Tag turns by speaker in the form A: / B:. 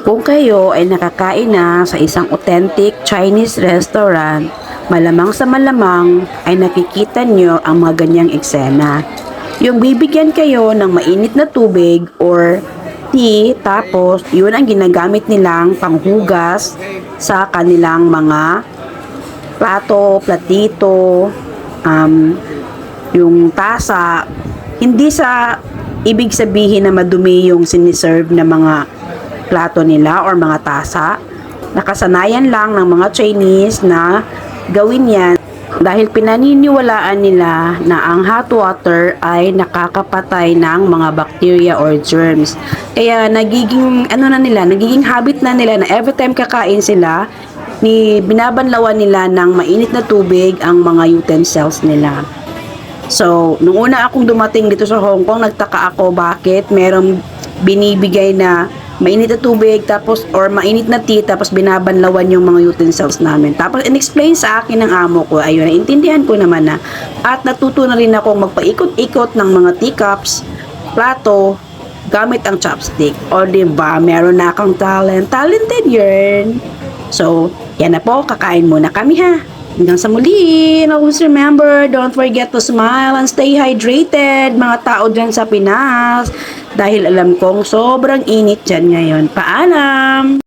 A: Kung kayo ay nakakain na sa isang authentic Chinese restaurant, malamang sa malamang ay nakikita nyo ang mga ganyang eksena. Yung bibigyan kayo ng mainit na tubig or tea, tapos yun ang ginagamit nilang panghugas sa kanilang mga plato, platito, um, yung tasa, hindi sa ibig sabihin na madumi yung siniserve na mga plato nila or mga tasa. Nakasanayan lang ng mga Chinese na gawin yan dahil pinaniniwalaan nila na ang hot water ay nakakapatay ng mga bacteria or germs. Kaya nagiging ano na nila, nagiging habit na nila na every time kakain sila, ni binabanlawan nila ng mainit na tubig ang mga utensils nila. So, nung una akong dumating dito sa Hong Kong, nagtaka ako bakit merong binibigay na mainit na tubig tapos or mainit na tea tapos binabanlawan yung mga utensils namin. Tapos in-explain sa akin ng amo ko, ayun, naintindihan ko naman na at natuto na rin akong magpaikot-ikot ng mga teacups, plato, gamit ang chopstick. O diba, meron na akong talent. Talented yun. So, yan na po, kakain muna kami ha. Hanggang sa muli, and always remember, don't forget to smile and stay hydrated, mga tao dyan sa Pinas. Dahil alam kong sobrang init dyan ngayon. Paalam!